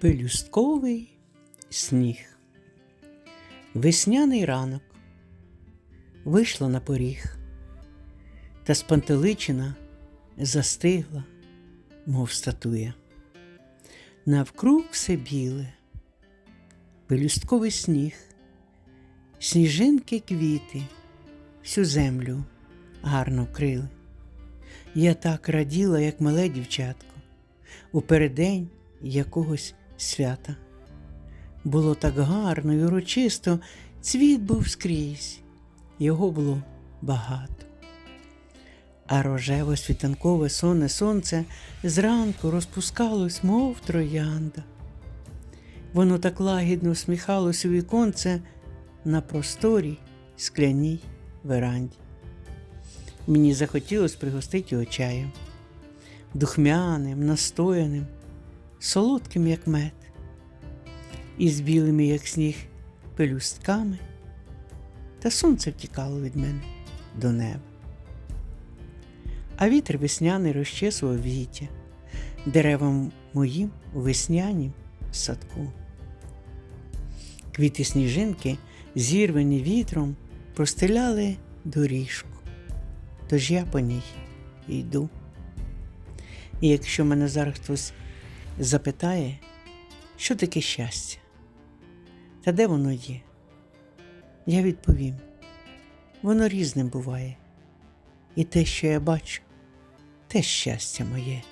Пелюстковий сніг. Весняний ранок вийшла на поріг, та спантеличина застигла, мов статуя. Навкруг все біле, пелюстковий сніг, сніжинки квіти, всю землю гарно вкрили. Я так раділа, як мале дівчатко, у переддень якогось свята. Було так гарно і урочисто, цвіт був скрізь, його було багато. А рожево світанкове сонне сонце зранку розпускалось, мов троянда. Воно так лагідно всміхалось у віконце на просторій скляній веранді. Мені захотілося пригостити його чаєм, духмяним, настояним, солодким, як мед, і з білими, як сніг, пелюстками, та сонце втікало від мене до неба. А вітер весняний розчесував віття деревам моїм у веснянім садку. Квіти сніжинки, зірвані вітром, простеляли доріжку, тож я по ній йду. І якщо мене зараз хтось запитає, що таке щастя, та де воно є, я відповім: воно різним буває, і те, що я бачу, те щастя моє.